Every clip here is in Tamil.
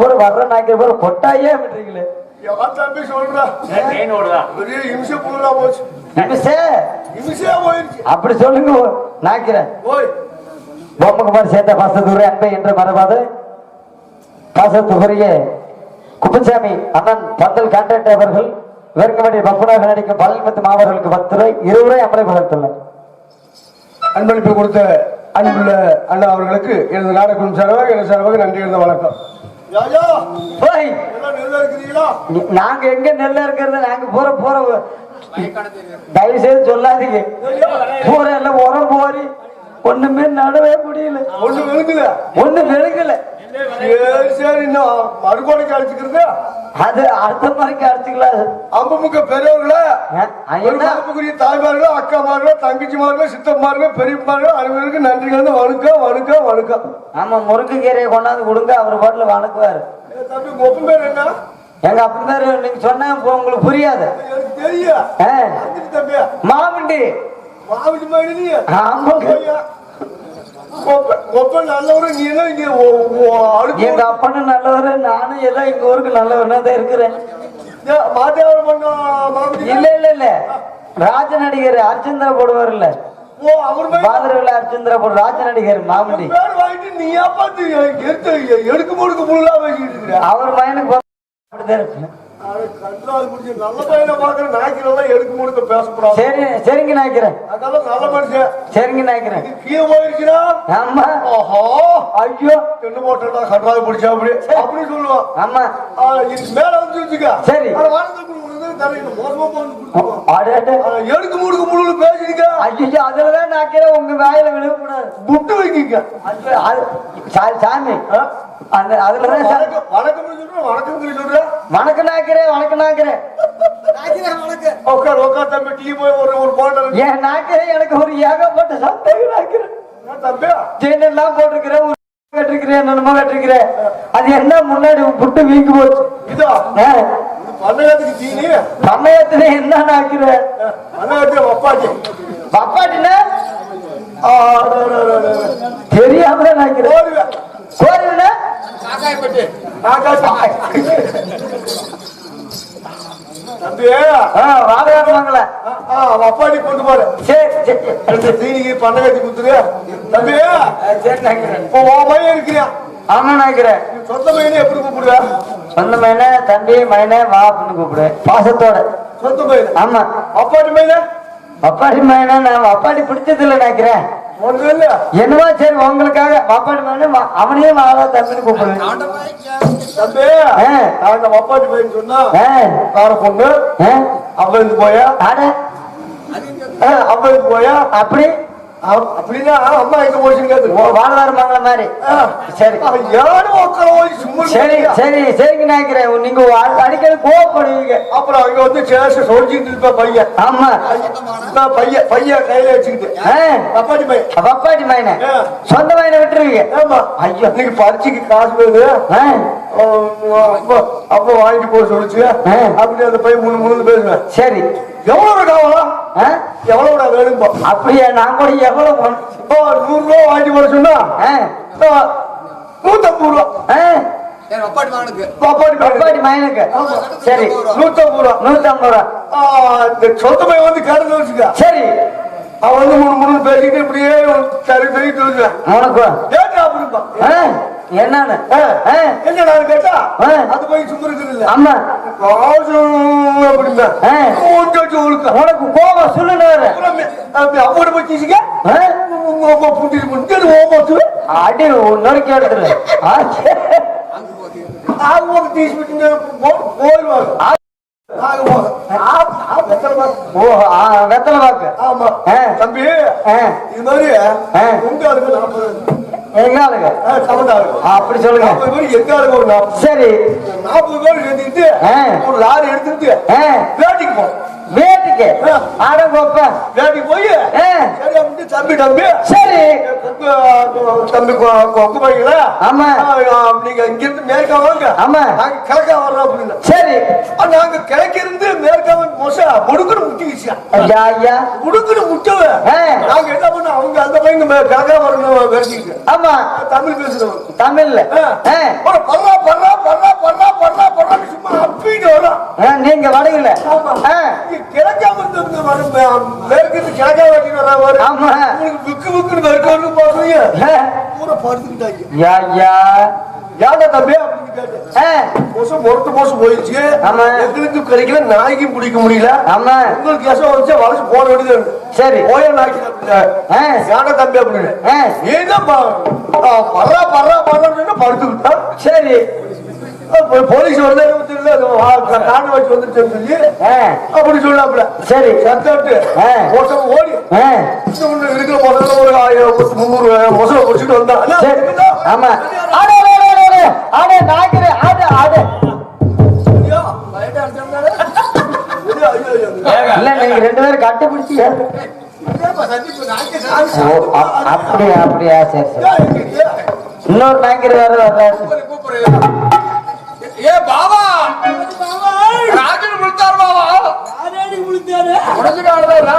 போற வர்ற நாய்க்கிற போற கொட்டாயே தம்பி சொல்றா? பெரிய இம்சை போச்சு. இம்சையா போயிருச்சு. அப்படி சொல்லுங்க நாய்க்கிற போய் பொம்மகுமார் சேர்ந்த பாசத்துறை அன்பை என்று மறவாது. பாசத்துக்குரிய குப்புசாமி அண்ணன் பந்தல் கான்ட்ராக்ட் அவர்கள் இவருக்கு பப்புனாக நடிக்கும் பழனிமத்து மாவர்களுக்கு பத்து ரூபாய் இருபது அமலை பகிர்ந்துள்ளார் அன்பளிப்பு கொடுத்த அன்புள்ள அண்ணா அவர்களுக்கு எனது நாடகம் சார்பாக எனது சார்பாக நன்றி இருந்த வணக்கம். நாங்க எங்க நெல்ல இருக்கிறது நாங்க போற போற தயவு செய்து சொல்லாதீங்க. போற எல்லாம் உரம் போரி ஒண்ணுமே நடவே முடியல. ஒண்ணு விழுங்குல ஒண்ணு விழுகல சரி சரி இன்னும் மறுகோடைக்கு அழைச்சிக்கிறது அது அடுத்த மாதிரி அடிச்சுக்கலாம் அம்பமுக்க பெரியவர்களே ஐயா. மறுபடிக்குரிய தாய்மார்களோ அக்காமார்களோ தங்கச்சிமார்களோ சித்தம்மார்களோ பெரியம்மார்களோ அனைவருக்கும் நன்றி கலந்து வணக்கம் வணக்கம் வணக்கம். ஆமா முருங்கைக்கீரையை கொண்டாந்து கொடுங்க அவர் பாட்டுல வணக்குவாரு. தம்பி ஒப்பன் பேர் என்ன? எங்க அப்பா பேரு நீங்க சொன்னா உங்களுக்கு புரியாது. தம்பி. மாமண்டி. மாவட்டி மாதிரி நீ என்ன இங்க எங்க அப்பனு நல்லவரு நானும் ஏதோ எங்க ஊருக்கு நல்லவனா தான் இருக்கிறேன். ஏ, மாத்தியாவரம் பண்ண இல்ல இல்ல இல்ல. ராஜ நடிகர் அர்ச்சந்திர அவர் மாதிரி பாதிரவில அர்ச்சந்திர போடு ராஜ நடிகர் மாமண்டி நீ எடுக்க முடுக்க முழுலாம் அவர் பையனுக்கு அப்படிதான் இருக்கு. நல்ல பையனை பாக்குற நாய்க்கிறதெல்லாம் எடுக்க முடுக்க பேசக்கூடாது. சரி சரிங்க நாய்க்கிறேன் அதெல்லாம் நல்ல மனுஷன். சரிங்க நாய்க்கிறேன் கீழே போயிருச்சுன்னா? ஆமா. ஆஹா. ஐயோ. தென்னை போட்டா கட்டாது பிடிச்சா அப்படி? அப்படி சொல்லுவான். ஆமா. இது மேல வந்து வச்சுக்க சரி. எடுக்க முடுக்க முழு பேசிருக்க ஐயோ அதுலதான் நாய்க்கிறேன் உங்க வாயில விழுகக்கூடாது புட்டு வைக்கிங்க. சாமி? அந்த அதுலதான் வணக்கம் வணக்கம் சொல்றேன் வணக்கம் சொல்லி சொல்றேன் வணக்கம் நாய்க்கிறேன் உட்கார் உட்கார் தம்பி டீ போய் ஒரு ஒரு ஏன் நாய்க்கிறேன் எனக்கு ஒரு ஏகப்பட்ட சந்தேகம் நாய்க்கிறேன் தம்பி? செயின் எல்லாம் போட்டிருக்கிறேன் ஒரு கட்டிருக்கிறேன் என்னமோ கட்டிருக்கிறேன் அது என்ன முன்னாடி புட்டு வீங்கி போச்சு? இதா? பண்ணையாத்துக்கு தீனி. சமயத்துல என்ன நாய்க்கிறேன் பண்ணையாத்து அப்பாச்சி பப்பாட்டினா ஆ, அட, அட, அட, அட. தெரியாம ஓடுவேன் கோரினா ஆ, அவன் அப்பாடி கொண்டு போற சரி அந்த தீனிக்கு பண்ணையாத்தி குத்துரு தம்பி. சரி பையன் இருக்கிறியா ஆமா நாய்க்கிறேன் நீ சொந்த பையனை எப்படி கூப்பிடுற சொந்த மைனே தம்பி மைனே வா அப்படின்னு கூப்பிடு. பாசத்தோட. சொந்த பையன்? ஆமா. அப்பாடி பையன்? அப்பாடி மைனா நான் அப்பாடி பிடிச்சது இல்லை. நினைக்கிறேன் என்னவோ சரி உங்களுக்காக அப்பாடி மைனே அவனையே வாழா தம்பின்னு கூப்பிடுவேன் தம்பி அந்த அப்பாடி பையன் சொன்னா கார பொண்ணு? அவளுக்கு போயா? அவளுக்கு போயா? அப்படி? அப்படின்னா அம்மா எங்க போச்சுன்னு கேட்டு. வாழ்வார் மங்கள மாதிரி சரி. யாரும் உட்கார சும்மா சரி சரி சரிங்க நினைக்கிறேன் நீங்க அடி- அடிக்கடி கோவப்படுவீங்க. அப்புறம் அங்க வந்து சேஷ சொல்லிட்டு இருப்ப பையன் ஆமா. பையன் பையன் கையில வச்சுக்கிட்டு. அப்பாடி பையன். மைனே ஆ. சொந்த மைனை விட்டுருவீங்க. ஏமா ஐயோ. இன்னைக்கு பரீட்சைக்கு காசு ஆ, அப்ப வாங்கிட்டு போக சொல்லுச்சு. ஆ. அப்படி அந்த பையன் முன்னு முன்னு பேசுவேன். சரி. எவ்வளவு காவலாம் ஆ? எவ்வளவுடா வேணும்பா அப்படியா நான் கூட எவ்வளவு இப்போ நூறு ரூபா வாங்கிட்டு போட சொன்னா? நூத்தம்பது ரூபா? பாப்பாடி மயனுக்கு சரி நூத்தம்பது ரூபா. நூத்தம்பது ரூபா. இந்த பையன் வந்து கேட்டு வச்சுக்க. சரி. அவன் வந்து முன்னு முன்னு பேசிட்டு இப்படியே சரி வருவேன் உனக்கு கேட்டா அப்படிம்பா ஆ? என்னன்னு? ஆ. ஆ? என்ன நான் கேட்டா. அது போய் இல்ல. ஆமா காசு ஆ. கொஞ்சம் ஒழுக்க. உனக்கு கோபம் சொல்லுன்னு அவட போய் தீசிக்க புட்டிட்டு முடிஞ்சது ஓமாத்து அடி ஆ, சரி. அவங்க தீசி விட்டு போயிடுவாங்க வெத்தலை பாக்கு. ஆமா. தம்பி இது மாதிரி. உங்க நாற்பது எங்க ஆளுங்க? அப்படி சொல்லுங்க. எங்க ஒரு சரி. நாற்பது பேர் சேர்த்துக்கிட்டு ஆ. ஒரு லாரி எடுத்துக்கிட்டு ஆ, வேட்டிக்கு போனோம் வேட்டிக்கு. ஆட கோப்ப வேட்டிக்கு போய். சரி அப்படின்ட்டு தம்பி தம்பி. சரி. கொக்கு- தம்பி கொ- கொக்கு பையங்களா ஆமா. நீங்க இங்கிருந்து மேற்கா வாங்க. ஆமா. நாங்க கிழக்கா வர்றோம் அப்படின்னா. சரி. நாங்க கிழக்கிருந்து மேற்கா மொச முடுக்குன்னு முட்டிக்கிச்சியா ஐயா ஐயா. முடுக்குன்னு முட்டவ. நாங்க என்ன பண்ணோம்? அவங்க அந்த பையங்க கிழக்கா வரணும் வேட்டிக்கு ஆமா. தமிழ் பேசுறவங்க தமிழ்ல. பர்றா பர்றான்னு சும்மா அப்பிட்டு வரும் ஆ, நீங்க வடகுல. ஆமா. ஆ, இங்க கிழக்கா வந்து இங்க வரும் மே- மேற்கிருந்து கிழக்கா வெட்டிட்டு வர ஆமா. உங்களுக்கு புக்கு புக்குன்னு வெறுக்கணும்னு பாக்குறீங்க ஆ, பூரா படுத்துக்கிட்டாங்க. ஐயா ஐயா யாரா தம்பி மோசம் மொரட்டு மோசம் போயிடுச்சு. ஆமா. எங்களுக்கு கிடைக்கல நாய்க்கும் பிடிக்க முடியல. ஆமா. உங்களுக்கு கேசம் வந்துச்சு வளர்ச்சி போட வேண்டியது சரி. போய நாய்க்கு யாரா தம்பி அப்படின்னு ஆ, ஏதான் பர்றா பர்றா பர்றான்னு படுத்துக்கிட்டான் சரி. போலீஸ் வந்து காரணம் வச்சு சொல்லி ஆ, அப்படி சொல்லாப்ல சரி. சத்தாட்டு. மோசம் ஓடி. இருக்கிற மொசம் ஒரு ஆயிரம் முந்நூறு மொசம் வந்தா? ஆமா. ஆடு ஆடு ஆடு ஆடு ஆடு. இல்ல நீங்க ரெண்டு பேரும் அப்- அப்படியா அப்படியா. சரி சரி. இன்னொரு நாய்க்கர் வேற வர்றாரு ఏ బావా రాజుని పుడతారు బావా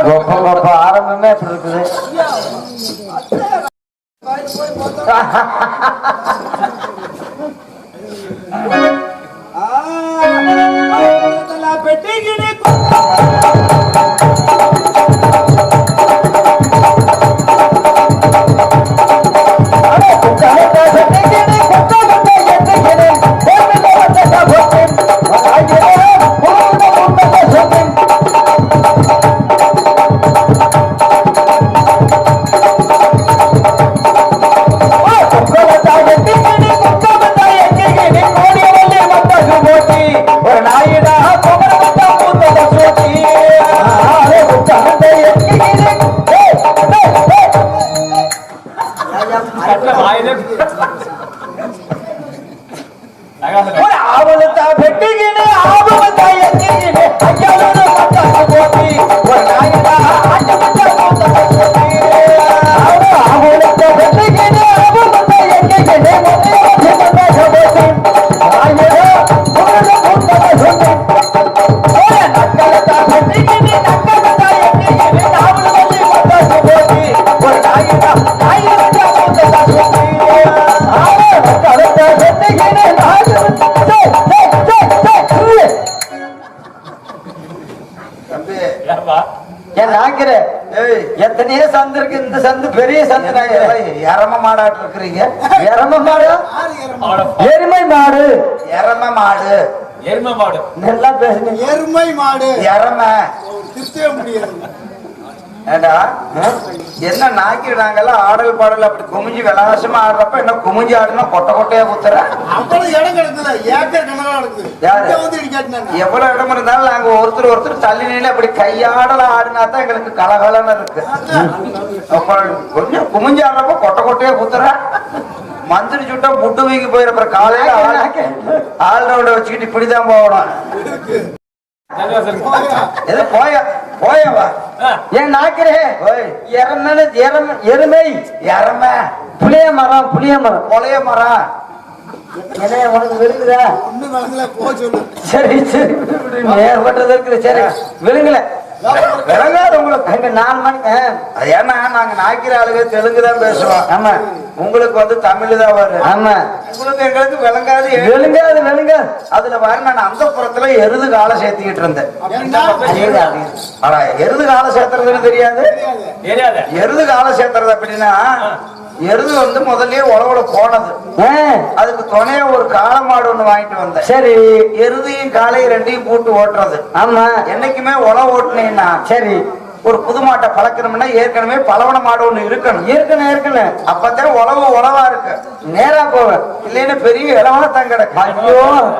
గొప్ప గొప్ప ఆనందమే పుడుతుంది పెట్టి மாடாட்டு இருக்கிறீங்க எரம மாடு. எருமை மாடு. எரம மாடு. எருமை மாடு. நல்லா பேசுனீங்க எருமை மாடு. எரம. திருத்தவே முடியாது. ஏண்டா? என்ன நாக்கிடுறாங்கல்ல ஆடல் பாடல் அப்படி குமிஞ்சு விலாசமா ஆடுறப்ப என்ன குமிஞ்சு ஆடுனா கொட்டை கொட்டையா குத்துற? அவ்வளவு இடம் கிடக்குது ஏக்கர் கணக்கா கேட்டாங்க எவ்வளவு இடம் இருந்தாலும் நாங்க ஒருத்தர் ஒருத்தர் தள்ளி நின்று அப்படி கையாடல ஆடினா தான் எங்களுக்கு கலகலன்னு இருக்கு. கொஞ்சம் குமிஞ்சு ஆடுறப்ப கொட்டை கொட்டையா குத்துற? மந்திரி சுட்டா முட்டு வீங்கி போயிரு காலையில ஆள் ஆள் ரவுண்ட வச்சுக்கிட்டு இப்படிதான் போகணும். எது போய போயவா? என் நாய்க்கிறே? ஓய். எரமன எரம. எரம. புளிய மரம் புளிய மரம். கொலைய மரம். என்ன உனக்கு விழுங்குதா சரி சரி. மேற்பட்டது இருக்குது சரி. விழுங்கல. விளங்காது உங்களுக்கு. அங்க நாலு மணி ஏன்னா நாங்க நாய்க்கிற ஆளுங்க தெலுங்கு தான் பேசுவோம். ஆமா. உங்களுக்கு வந்து தமிழ் தான் வரும். ஆமா. உங்களுக்கு எங்களுக்கு விளங்காது விழுங்காது விழுங்காது அதுல வர நான் அந்த புறத்துல எருது காலை சேர்த்துக்கிட்டு இருந்தேன். ஆனா எருது காலை சேர்த்துறதுன்னு தெரியாது. எருது காலை சேர்த்துறது அப்படின்னா எருது வந்து முதல்லயே உழவுல போனது. அதுக்கு துணையா ஒரு காளை மாடு ஒண்ணு வாங்கிட்டு வந்தேன். சரி. எருதையும் காலையும் ரெண்டையும் போட்டு ஓட்டுறது. ஆமா. என்னைக்குமே உழவு ஓட்டுனீங்கன்னா சரி. ஒரு புது மாட்டை பழக்கணும்னா ஏற்கனவே பலவன மாடு ஒண்ணு இருக்கணும். இருக்கணும் இருக்கணும். அப்பதான் உழவு உழவா இருக்கு. நேரா போவேன் இல்லைன்னா பெரிய இளவா தான் கிடக்கு ஐயோ.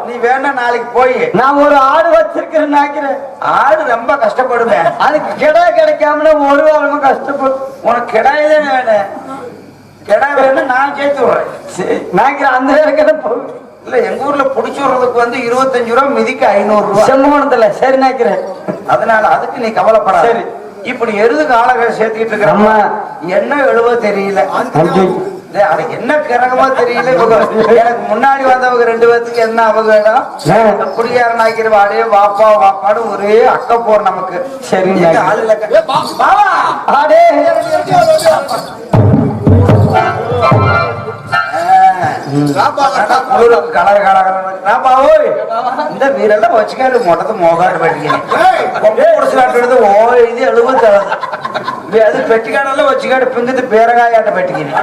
நீ வேணா நாளைக்கு போய். நான் ஒரு ஆடு வச்சிருக்கிறேன் நினைக்கிறேன். ஆடு ரொம்ப கஷ்டப்படுவேன் அதுக்கு கிடா கிடைக்காமல ஒரு வாரமா கஷ்டப்படும் உனக்கு கிடாய் வேணும் கிடாய் வேணும் நான் சேர்த்து விடுறேன். சரி, நினைக்கிறேன் அந்த நேரம் போகும் இல்ல எங்க ஊர்ல புடிச்சு விடுறதுக்கு வந்து இருபத்தஞ்சு ரூபா மிதிக்கு ஐநூறு ரூபா. செம்மோனத்துல சரி நினைக்கிறேன். அதனால அதுக்கு நீ கவலைப்படாத. சரி. இப்படி எருது காலங்கள் சேர்த்துக்கிட்டு இருக்கிற ஆமா. என்ன எழுவ தெரியல என்ன கிரகமா தெரியல எனக்கு முன்னாடி வந்தவங்க ரெண்டு பேத்துக்கு என்ன அவகடம் ஆ. குடியாரன் ஆக்கிற வாடே வாப்பா வாப்பாடு ஒரே அக்க போர் நமக்கு சரி, இந்த வீரெல்லாம் வச்சுக்காரு மொட்டத்து மோகாடு பெட்டிக்கிறேன் ஓ இது எழுபது அது பெட்டிக்காடெல்லாம் வச்சுக்காடு பிங்குது பேரகாயாட்ட பெட்டிக்கிறேன்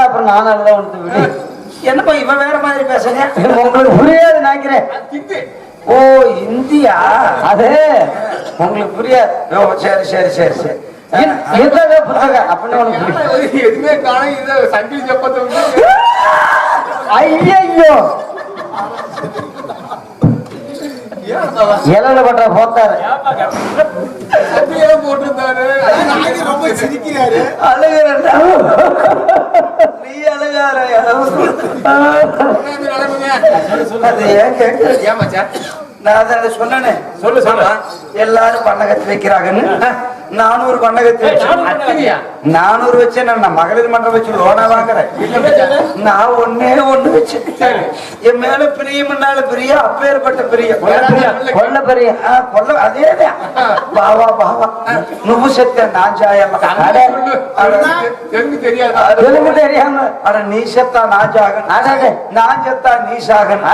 அப்புறம் நான் நல்லா உனக்கு விடு என்னப்பா இவன் வேற மாதிரி பேசுறேன் உங்களுக்கு புரியாது நினைக்கிறேன் ஓ இந்தியா அது உங்களுக்கு புரியாது சரி சரி சரி சரி எதுவுமே காண இது சங்கிலி செப்பத்தை விட்டு ஐயோ இலையில பண்ற போத்தாரு. போட்டிருந்தாரு. ரொம்ப சிரிக்கிறாரு. அழுகிறேன்டா. நீ அழுகார ஏன் கேட்க நான் அதை சொன்னேனே. சொல்லு சொல்லு. எல்லாரும் பண்ணகத்து வைக்கிறாங்கன்னு. நானூறு அத்திரியா நானூறு வச்சு நான் மகளிர் மன்றம் வச்சு லோனா வாங்குறேன்? நான் ஒன்னே ஒண்ணு வச்சு. என் மேல பிரியம்னால பிரிய? அப்பேற்பட்ட பிரியம். கொல்ல பெரிய? கொல்ல அதேதான் பாவா பாவா நுகு செத்த நான் அட, தெலுங்கு தெரியாம. அட நீ செத்தா நான் அடடே. நான் செத்தா நீ சாகன்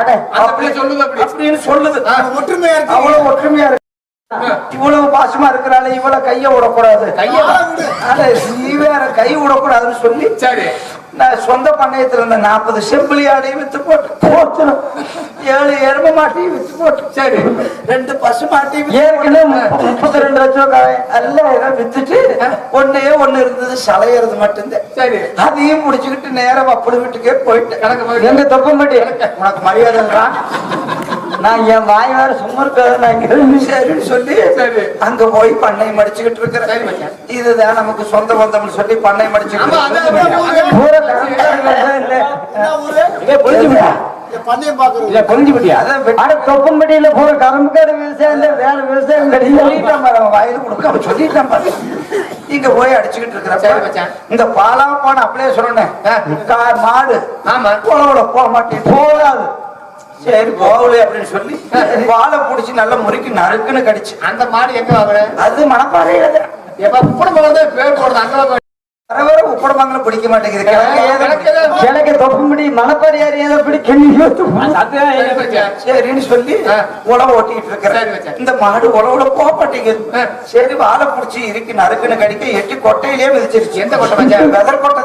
பிள்ளை சொல்லுது அப்படி. அப்படின்னு சொல்லுது. ஒற்றுமையா இருக்கு. அவ்வளவு ஒற்றுமையா இருக்கு. இவ்வளவு பாசமா இருக்கிறாள் இவ்வளவு கைய விடக்கூடாது. கையை வேற கை விடக்கூடாதுன்னு சொல்லி சரி. நான் சொந்த பண்ணையத்துல இருந்த நாற்பது செம்பிளி ஆடையும் வித்து போட்டு ஏழு எரும மாட்டையும் வித்து போட்டு சரி. ரெண்டு பசு மாட்டையும் ஏற்கனவே முப்ப- முப்பத்தி ரெண்டு லட்சம் எல்லாம் வித்துட்டு ஒன்னே ஒண்ணு இருந்தது சலையறது மட்டும்தான். சரி. அதையும் முடிச்சுக்கிட்டு நேரம் அப்படி வீட்டுக்கே போயிட்டேன். கணக்கு போய் எங்க தொப்பம்பட்டி? உனக்கு மரியாதை? நான் என் வாய் வேற சும்மா இருக்காது. நான் சரின்னு சொல்லி. அங்க போய் பண்ணை மடிச்சுக்கிட்டு இருக்கிறேன். இதுதான் நமக்கு சொந்த பந்தம்னு சொல்லி பண்ணை மடிச்சுக்கிட்டு தொப்பம்பட்டியில பூரா கரும்புக்கார விவசாயம் இல்ல வேற விவசாயம் கிடையாது வாயில கொடுக்க சொல்லிட்டான் பாரு. இங்க போய் அடிச்சுக்கிட்டு மச்சான். இந்த பாலா பான அப்படியே சொன்னேன். மாடு. ஆமா. உழவுல போக மாட்டேன். போகாது. சரி போகல அப்படின்னு சொல்லி வாழை புடிச்சு நல்லா முறுக்கி நறுக்குன்னு கடிச்சு. அந்த மாடு எங்க வாங்குற? அது மனப்பாறையில எப்ப உப்பட போறது பேர் போடுறது அங்க வர வர உப்படமாங்களும் பிடிக்க மாட்டேங்குது கிழக்கு தொப்பம்பட்டி மணப்பாரியார் ஏதோ இப்படி சரின்னு சொல்லி. உழவு ஓட்டிட்டு இருக்கிறேன். இந்த மாடு உழவுல போக மாட்டேங்குது. சரி வாழை புடிச்சு இருக்கு நறுக்குன்னு கடிக்க எட்டி கொட்டையிலே மிதிச்சிருச்சு எந்த கொட்டை மச்சான்? வெதர் கொட்டை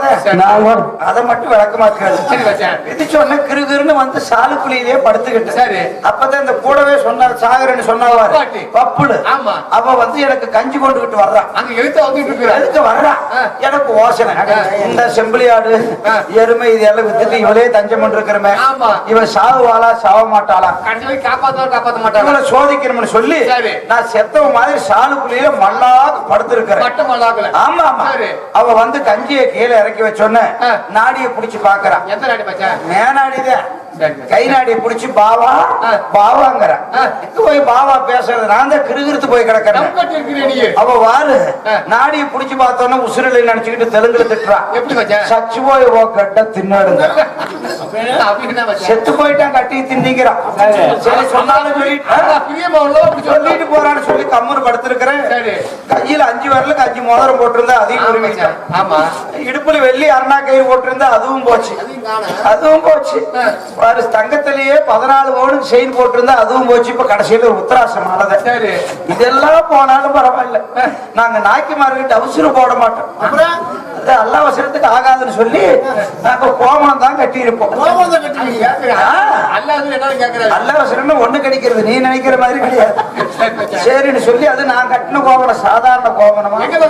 அதை மட்டும் விளக்கமா கேளு சரி மச்சான். மிதிச்சோடனே கிருகிருன்னு வந்து சாலுக்குழியிலே படுத்துக்கிட்டு சரி. அப்பதான் இந்த கூடவே சொன்னார் சாகரன்னு சொன்னவாரு. பப்புடு ஆமா. அவ வந்து எனக்கு கஞ்சி கொண்டுகிட்டு வர்றான் அங்க எழுத்த வந்துட்டு இருக்கிற எதுக்கு வர்றா ஆ. எனக்கு யோசனை. இந்த செம்பிளி ஆடு ஆ. எருமை இதெல்லாம் வித்துட்டு இவளே தஞ்சம் பண்ணிருக்கிறமே ஆமா. இவன் சாவுவாளா சாவ மாட்டாளா கடைசி காப்பாத்த காப்பாத்த மாட்டாங்க இவளை சோதிக்கணும்னு சொல்லி. நான் செத்தவ மாதிரி சாலுக்குள்ளேயே மல்லாக படுத்திருக்கிறேன் ஆமா ஆமா. அவ வந்து கஞ்சியை கீழே இறக்கி வச்சோன்ன. நாடிய புடிச்சு பாக்குறான் எந்த நாடி மேனாடிதான். கை நாடியை பிடிச்சி பாவா. பாவாங்கிற. போய் பாவா பேசுறது நான் தான் கிருகிருத்து போய் கிடக்கிறேன். அவ வாரு. நாடியை புடிச்சு பார்த்தோன்னா உசுரலை நினைச்சுக்கிட்டு தெலுங்குல திட்டுறா. எப்படி சச்சு போய் ஓ கட்ட தின்னாடுங்க. செத்து போயிட்டான் கட்டி தின்னிக்கிறான் சரி. சொன்னாலும் சொல்லிட்டு சொல்லிட்டு போறான்னு சொல்லி கம்முன்னு படுத்திருக்கிறேன். கையில அஞ்சு வரலுக்கு அஞ்சு மோதிரம் போட்டிருந்தா அதையும் மச்சான். ஆமா. இடுப்புல வெள்ளி அருணா கயிறு போட்டிருந்தா அதுவும் போச்சு. அதுவும் போச்சு. பாரு தங்கத்திலேயே பதினாலு பவுனுக்கு செயின் போட்டிருந்தா அதுவும் போச்சு. இப்ப கடைசியில ஒரு உத்தராசம் ஆனத சரி. இதெல்லாம் போனாலும் பரவாயில்ல. நாங்க நாய்க்குமார்கிட்ட அவசரம் போட மாட்டோம். அல்ல அவசரத்துக்கு ஆகாதுன்னு சொல்லி நாங்க கோமணம் தான் கட்டி இருப்போம் அல்ல ஒண்ணு கிடைக்கிறது நீ நினைக்கிற மாதிரி கிடையாது. சரின்னு சொல்லி அது நான் கட்டின கோவணம் சாதாரண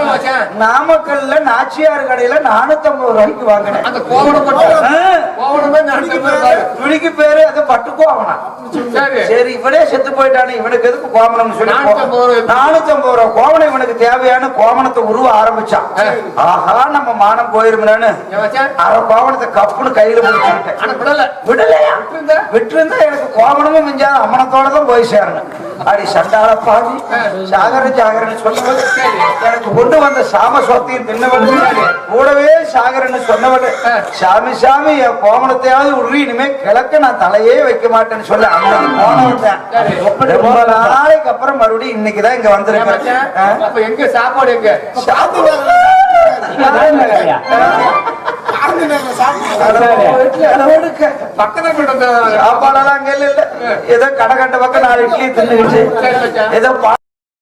மச்சான் நாமக்கல்ல நாச்சியார் கடையில நானூத்தம்பது ரூபாய்க்கு வாங்கினேன். துணிக்கு பேரு அது பட்டு கோவணம் சரி. இவனே செத்து போயிட்டானே இவனுக்கு எதுக்கு கோமணம்னு சொல்லி ரூபாய். நானூத்தி ஐம்பது ரூபா கோவணம் இவனுக்கு தேவையான கோமணத்தை உருவ ஆரம்பிச்சான். ஆஹா நம்ம மானம் போயிருமேனு அரை கோவணத்தை கப்புன்னு கையில விடல. விடலையா? விட்டிருந்தா? எனக்கு கோமணமும் மிஞ்சாத அம்மனத்தோட தான் போய் சேரணும். அடி சண்டாள பாவி சாகர சொல்லுவது எனக்கு கொண்டு வந்த சாம சொத்தையும் தின்னவள் கூடவே சாகரன்னு சொன்னவள் சாமி சாமி என் கோமணத்தையாவது உருவி இனிமே கிழக்க நான் தலையே வைக்க மாட்டேன்னு சொல்லி. அன்னைக்கு போனவன் தான் ரொம்ப நாளைக்கு அப்புறம் மறுபடியும் இன்னைக்குதான் இங்க வந்திருக்கேன் எங்க சாப்பாடு எங்க? அளவெடுக்க. பக்கத்துல சாப்பாடெல்லாம் அங்க இல்ல இல்ல ஏதோ கடை கட்ட பக்கம் நாலு இட்லி தின்னுக்கிட்டு. ஏதோ பா-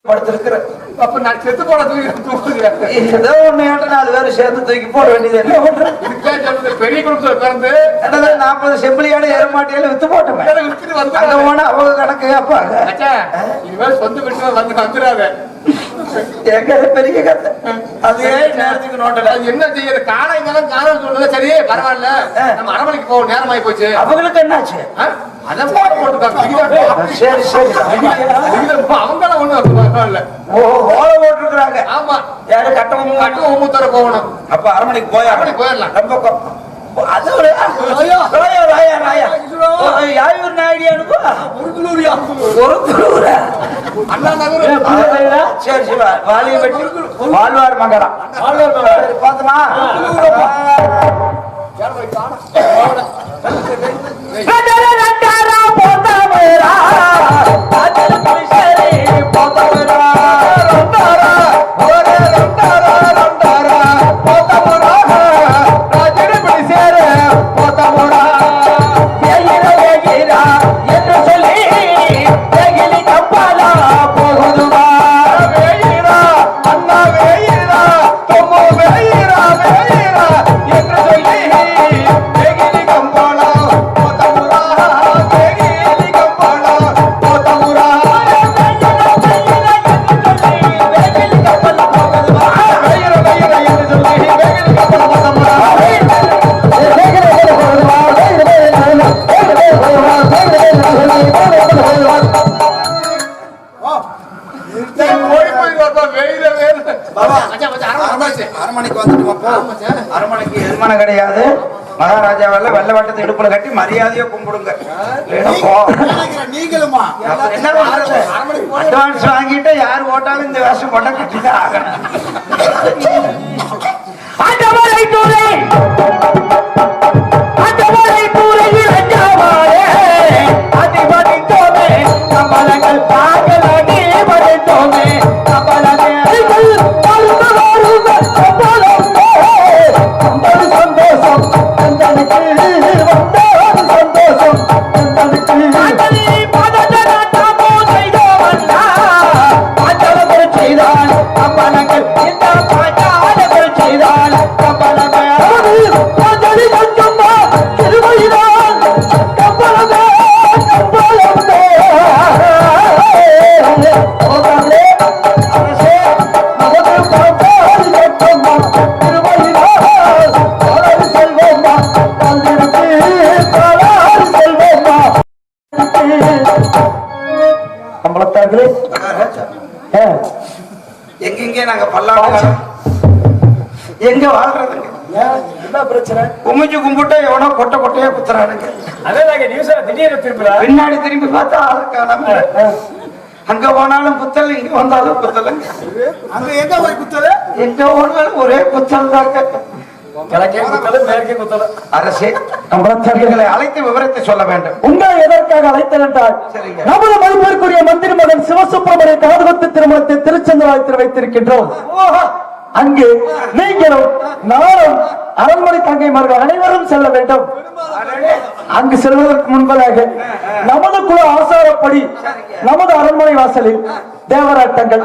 படுத்திருக்கிற அப்ப நான் செத்து போனதுக்கு தூக்குறேன் ஏதோ ஒண்ணு நாலு பேரும் சேர்ந்து தூக்கி போட வேண்டியது என்ன பண்ற இதுக்கே சொல்றது பெரிய குடும்பத்துல பிறந்து நாற்பது செம்பிளியான எருமாட்டியில வித்து போட்டுமே அங்க போனா அவங்க கணக்கு மச்சான், இனிமேல் சொந்த வீட்டுல வந்து வந்துடாத எங்க பெரிய கதை அது நேரத்துக்கு நோட்டல அது என்ன செய்யறது காலைங்காலம் காலம் சொல்றது சரி பரவாயில்ல. நம்ம அரமணிக்கு போக நேரமாயி போச்சு. அவங்களுக்கு என்னாச்சு? அதான் போட போட்டுருக்காங்க. சரி சரி. அவங்களாம் பரவாயில்ல ஓ ஓலை போட்டிருக்கிறாங்க. ஆமா. யாரு கட்டவும் கட்டு ஒம்புத்தர போகணும். அப்ப அரமணிக்கு போய் அரமணிக்கு போயிடலாம். ரொம்ப கொ- அது ஒரு ராயா ராயா ராயா ஓ, யாயூர் நாயுடு அனுப்பா ஒரு குருவுரா அண்ணா நகர் சரி சரி வாலிய வெட்டி வாழ்வார் மகரா சரி, பாத்துமா எதுமான கிடையாது. மகாராஜாவெல்லாம் வெள்ளை வட்டத்தை இடுப்புல கட்டி மரியாதையா கும்பிடுங்க. நீங்களுமா? அட்வான்ஸ் வாங்கிட்டு யார் ஓட்டாலும் இந்த வேஷம் போட்டா கட்டிதான் ஆகணும். எங்க வாழ்றதுங்க? என்ன பிரச்சனை? குமிஞ்சு கும்பிட்டா எவனோ கொட்டை கொட்டையா குத்துறானுங்க. அதான் நியூஸ் திடீர்னு திரும்புறா பின்னாடி திரும்பி பார்த்தா ஆளு காணாம அங்க போனாலும் குத்தல் இங்க வந்தாலும் குத்தலுங்க. அங்க எங்க போய் குத்தல? எங்க போனாலும் ஒரே குத்தல் தாங்க. கிழக்கே குத்தல மேற்கே குத்தல. அரசே எங்களை அழைத்து விவரத்தை சொல்ல வேண்டும். உங்களை எதற்காக அழைத்தேன் என்றால். நமது மதிப்பிற்குரிய மந்திரி மகன் சிவசுப்பிரமணிய காதகத்து திருமணத்தை திருச்செந்தராயத்தில் வைத்திருக்கின்றோம். அங்கு நீங்களும் நானும் அரண்மனை தங்கைமார்கள் அனைவரும் செல்ல வேண்டும். அங்கு செல்வதற்கு முன்பதாக நமது குல ஆசாரப்படி நமது அரண்மனை வாசலில் தேவராட்டங்கள்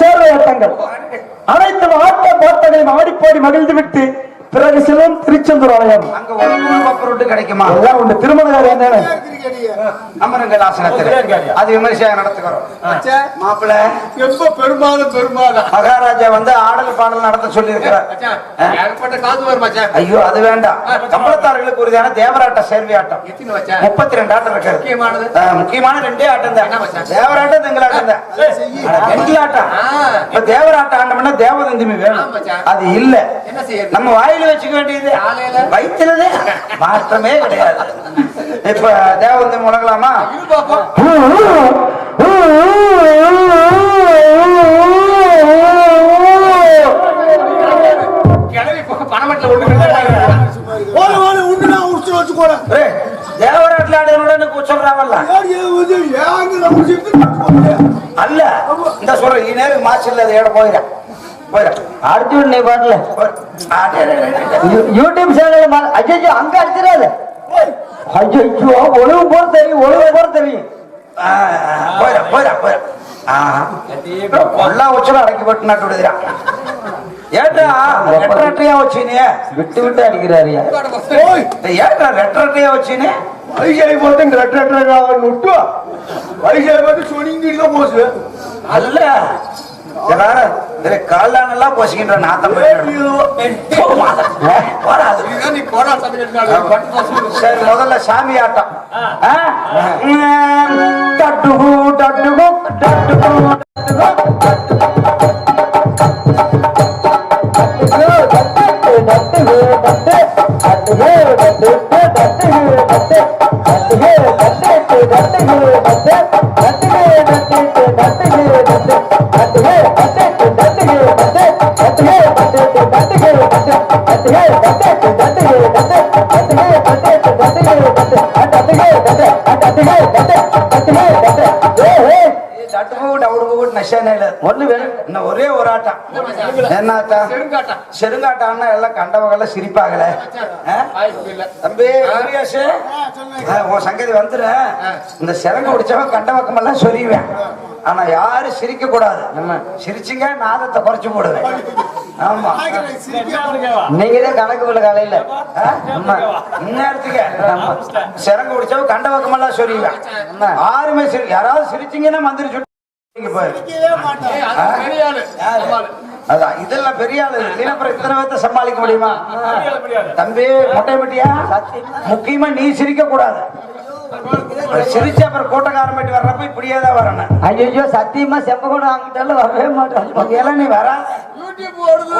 சேர்வையாட்டங்கள் அனைத்து ஆட்ட பாட்டங்களையும் ஆடிப்பாடி மகிழ்ந்து விட்டு பிறகு செல்வம் திருச்செந்தூர் ஆலயம். அங்க ஒரு நூறு கிடைக்குமா? எல்லாம் உண்டு. திருமண காரியம் தானே அமரங்கள் ஆசனத்தில் அது விமர்சையாக நடத்துகிறோம். மாப்பிள்ள ரொம்ப பெருமாளும் பெருமாளும் மகாராஜா வந்து ஆடல் பாடல் நடத்த சொல்லி இருக்கிறார் ஐயோ அது வேண்டாம். கம்பளத்தார்களுக்கு உறுதியான தேவராட்ட சேர்வி ஆட்டம். முப்பத்தி ரெண்டு ஆட்டம் இருக்கு. முக்கியமானது? ஆ, முக்கியமான ரெண்டே ஆட்டம் தான்? தேவராட்டம் திங்களாட்டம் தான். இப்ப தேவராட்டம் ஆண்டோம்னா தேவதந்திமி வேணும். மச்சான். அது இல்ல. நம்ம வாயில வச்சுக்க வேண்டியது? வயிற்றுலதே மாற்றமே கிடையாது. இப்ப தேவதந்திமி முழங்கலாமா? தேவராட்டில் நம்ம சித்து அல்ல இந்த சொல்ற நீ நேரம் மாச்சு இல்லாத இடம் போயிட. அங்க அடிச்சிடாது. ஐயோ ஒழுங்கு போற தெரியும் ஒழுங்கு போற தெரியும். போயிட போயிட போயிட கொல்லா உச்சல அடக்கி போட்டு நட்டு விடுதுடா. ஏட்டா ரெட்டரையா வச்சுனே விட்டு விட்டு அடிக்கிறாரியா ஏட்டா ரெட்டரையா வச்சுனே வைசாலி போட்டு ரெட்ட ரெட்ட நுட்டு வைசாலி போட்டு சொனிங்கிட்டு போச்சு அல்ல. காலானெல்லாம் போசிக்கின்ற நாத்தம் சரி முதல்ல சாமி ஆட்டம். ஆ? ம், டட்டுகு என்ன ஆட்டம் செருங்காட்டா செருங்காட்டான்னா எல்லாம் கண்டவங்கள சிரிப்பாகல தம்பி உன் சங்கதி வந்துரு. இந்த சிறங்க பிடிச்சவன் கண்ட பக்கம் எல்லாம் சொல்லிடுவேன் ஆனா யாரும் சிரிக்க கூடாது சிரிச்சிங்க நாதத்தை குறைச்சு போடுவேன். ஆமா. நீங்க தான் கணக்கு பிள்ளை காலையில? இந்நேரத்துக்கு. சிறங்க பிடிச்சவன் கண்ட பக்கம் எல்லாம் சொல்லிடுவேன் யாருமே யாராவது சிரிச்சிங்கன்னா மந்திரி அதான் இதெல்லாம் பெரிய ஆளு இல்லைன்னா அப்புறம் இத்தனை பேர்த்த சமாளிக்க முடியுமா தம்பி மொட்டை மட்டியா முக்கியமா நீ சிரிக்க கூடாது சிரிச்சு அப்புறம் கூட்டக்காரன் பட்டி வர்றப்ப இப்படியே தான் வரணும் ஐயோ சத்தியமா செம்பகோணம் அங்கிட்டாலும் வரவே மாட்டேன் எல்லாம் நீ வர யூடியூப் ஓடுது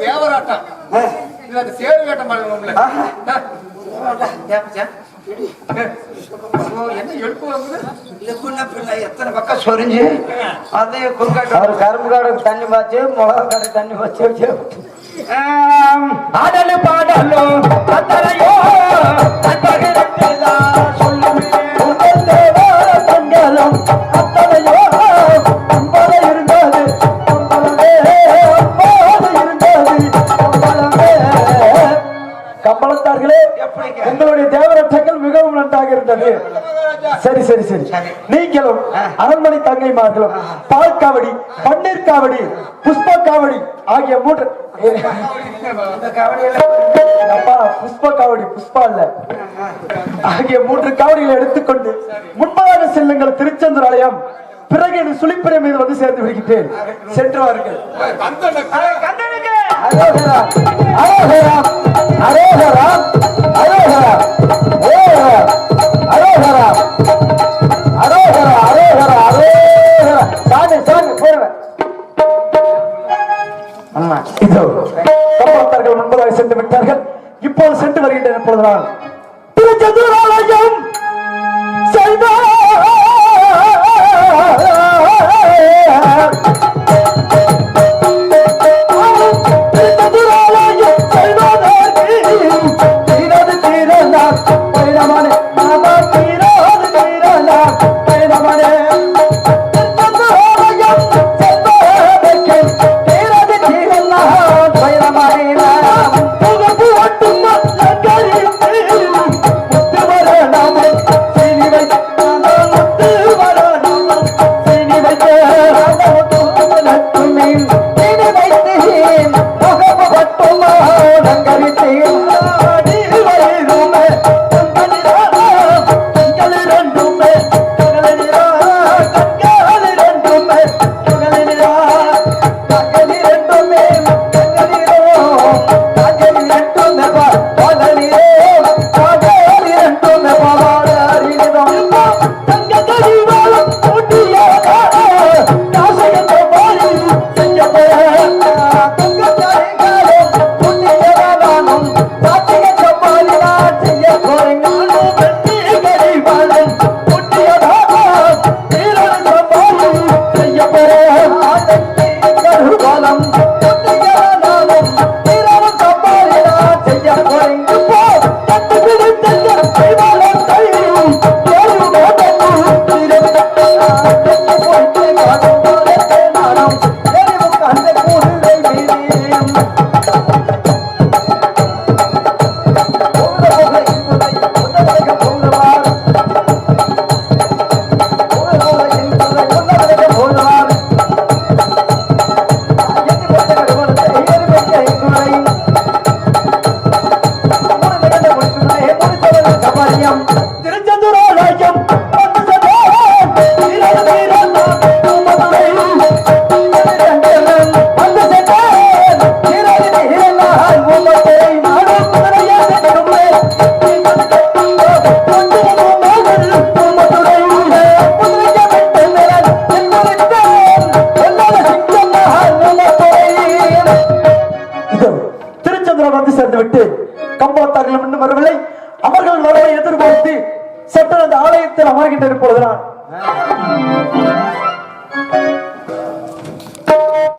தேவராட்டம். சேரு வேட்டம் சொரிஞ்சு அதையும் குறுக்காட்டு. அவர் கரும்பு காடு தண்ணி பாய்ச்சு மிளகா காடு தண்ணி பாய்ச்சு ஆடலு பாடலு அரண்மனை தங்கைமார்களும் பால் காவடி பன்னீர் காவடி புஷ்ப காவடி ஆகிய மூன்று புஷ்ப காவடி புஷ்பா இல்ல. ஆகிய மூன்று காவடிகளை எடுத்துக்கொண்டு முன்பதாக செல்லுங்கள் திருச்செந்தூர் ஆலயம். பிறகு என் சுழிப்பிறை மீது வந்து சேர்ந்து விடுகின்றேன். சென்று வாருங்கள். அப்பொழுதுதான் திருச்செந்தூராலயம் செல்வார்